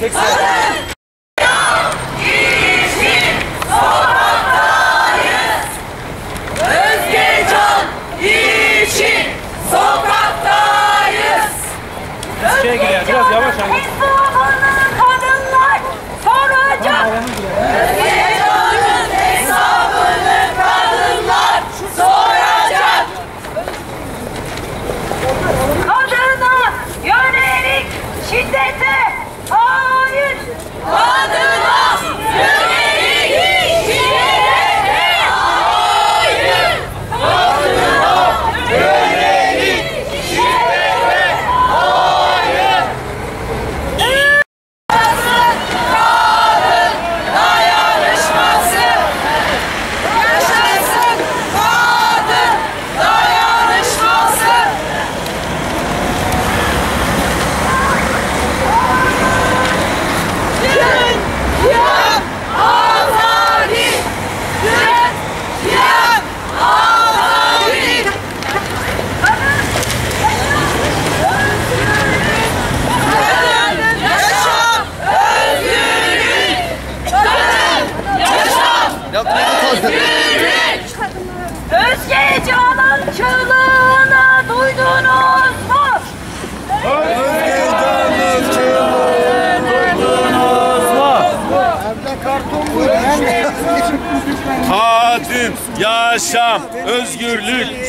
six Özgürlük! yaşam, özgürlük,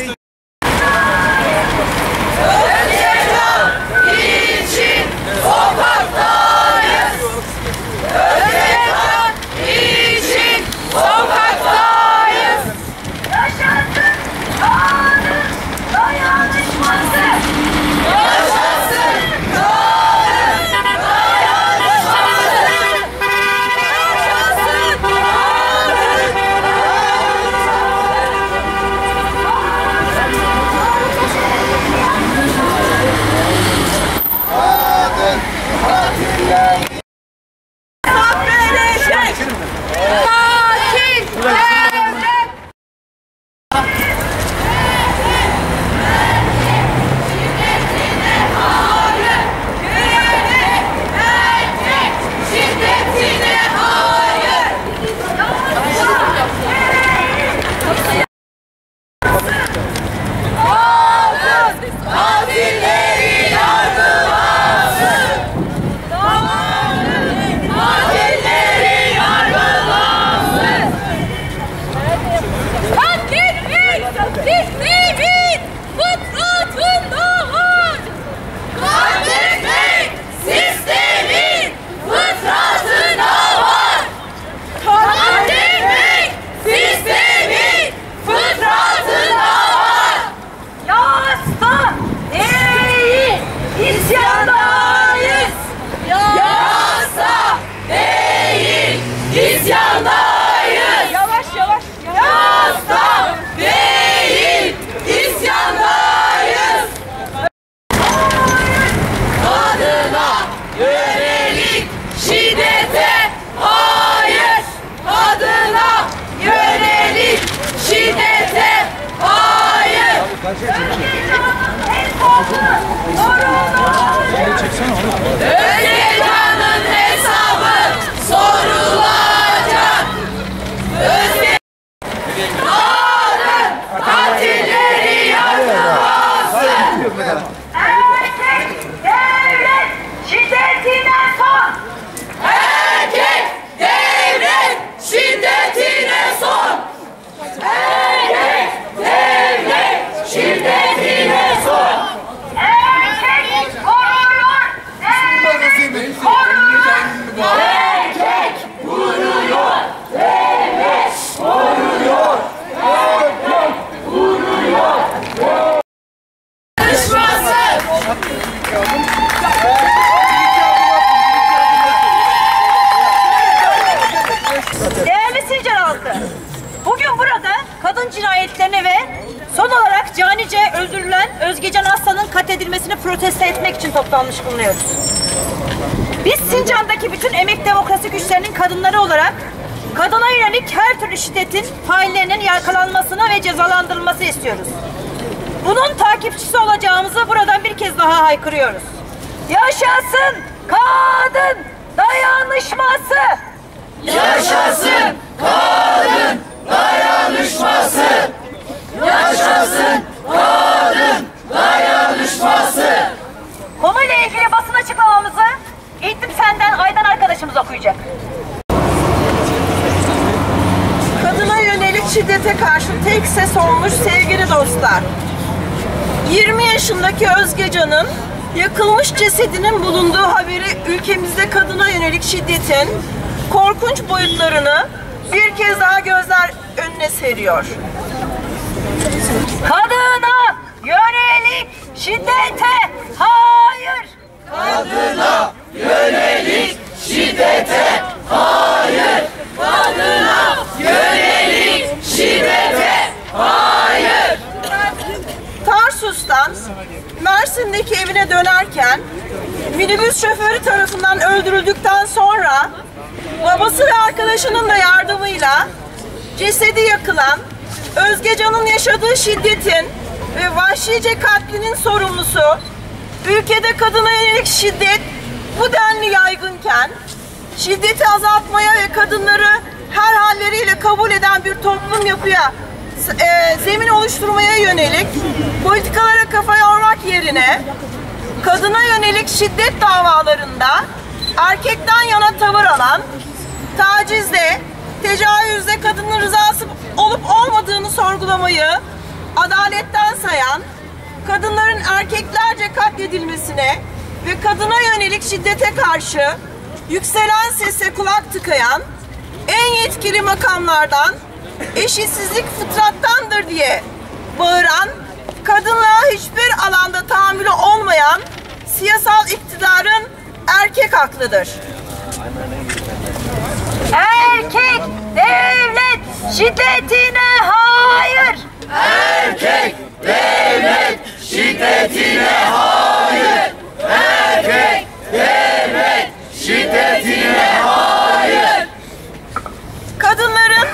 Değerli Sincan halkı, bugün burada kadın cinayetlerine ve son olarak canice öldürülen Özgecan Aslan'ın katledilmesini protesto etmek için toplanmış bulunuyoruz. Biz Sincan'daki bütün emek demokrasi güçlerinin kadınları olarak kadına yönelik her türlü şiddetin faillerinin yargılanmasına ve cezalandırılması istiyoruz. Bunun takipçisi olacağımızı buradan bir kez daha haykırıyoruz. Yaşasın kadın dayanışması! Yaşasın kadın dayanışması! Yaşasın kadın dayanışması! Konuyla ilgili basın açıklamamızı eğitim senden Aydan arkadaşımız okuyacak. Kadına yönelik şiddete karşı tek ses olmuş sevgili dostlar. 20 yaşındaki Özgecan'ın yakılmış cesedinin bulunduğu haberi ülkemizde kadına yönelik şiddetin korkunç boyutlarını bir kez daha gözler önüne seriyor. Kadına yönelik şiddete hayır. Kadına yönelik şiddete hayır. Kadına yönelik şiddete hayır. Tarsus'tan Mersin'deki evine dönerken minibüs şoförü tarafından öldürüldükten sonra babası ve arkadaşının da yardımıyla cesedi yakılan Özgecan'ın yaşadığı şiddetin ve vahşice katlinin sorumlusu ülkede kadına yönelik şiddet bu denli yaygınken şiddeti azaltmaya ve kadınları her halleriyle kabul eden bir toplum yapıya e, zemin oluşturmaya yönelik politikalara kafa yormak yerine kadına yönelik şiddet davalarında erkekten yana tavır alan, tacizde, tecavüzde kadının rızası olup olmadığını sorgulamayı adaletten sayan, kadınların erkeklerce katledilmesine ve kadına yönelik şiddete karşı yükselen sese kulak tıkayan, en yetkili makamlardan eşitsizlik fıtrattandır diye bağıran, kadınlığa hiçbir alanda tahammülü olmayan siyasal iktidarın erkek haklıdır. Erkek devlet şiddetine hayır. Erkek devlet şiddetine hayır. Erkek devlet şiddetine hayır. Kadınların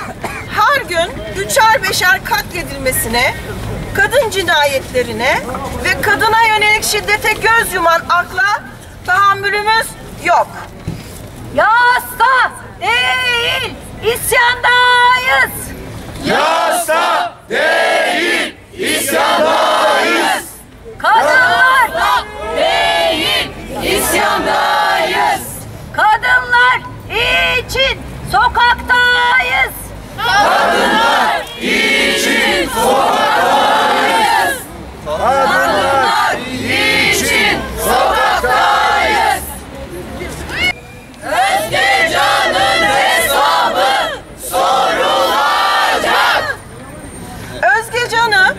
her gün üçer beşer katledilmesine, kadın cinayetlerine ve kadına yönelik şiddete göz yuman akla tahammülümüz yok. Yasta değil isyandayız. Yasa değil isyandayız. Kadınlar, Değil isyandayız. kadınlar için sokaktayız. Kadınlar için sokaktayız. Kadınlar için sokaktayız. Özgecan'ın hesabı sorulacak. Özgecan'ı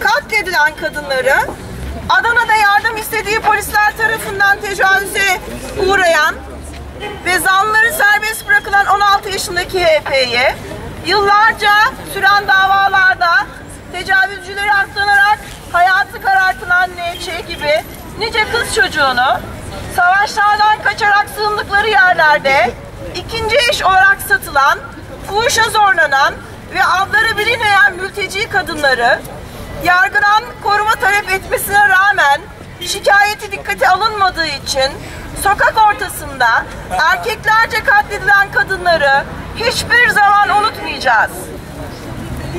katledilen kadınları Adana'da yardım istediği polisler tarafından tecavüze uğrayan ve zanları serbest bırakılan 16 yaşındaki HP'ye yıllarca süren davalarda tecavüzcüleri aklanarak hayatı karartılan NÇ gibi nice kız çocuğunu savaşlardan kaçarak sığındıkları yerlerde ikinci eş olarak satılan, fuhuşa zorlanan ve adları bilinmeyen mülteci kadınları yargıdan koruma talep etmesine rağmen şikayeti dikkate alınmadığı için sokak ortasında erkeklerce katledilen kadınları hiçbir zaman unutmayacağız.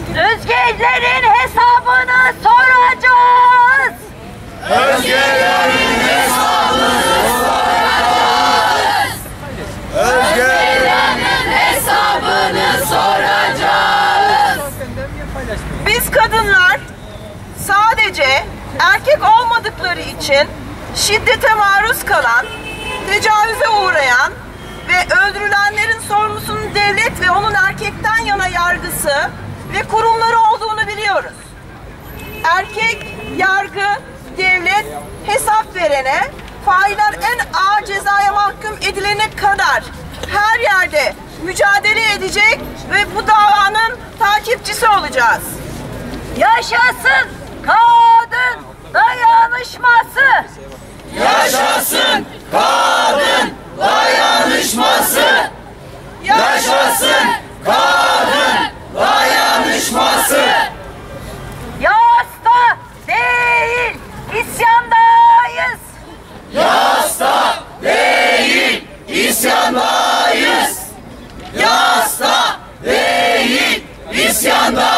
Özgecilerin hesabını soracağız. Özgecan'ın hesabını soracağız. Özgecan'ın hesabını soracağız. Biz kadınlar sadece erkek olmadıkları için şiddete maruz kalan, tecavüze uğrayan ve öldürülenlerin sorumlusunun devlet ve onun erkekten yana yargısı ve kurumları olduğunu biliyoruz. Erkek, yargı, devlet hesap verene, failler en ağır cezaya mahkum edilene kadar her yerde mücadele edecek ve bu davanın takipçisi olacağız. Yaşasın kadın dayanışması. Yaşasın kadın dayanışması. Yaşasın kadın dayanışması. Yasta değil isyandayız. Yaşasın isyandayız.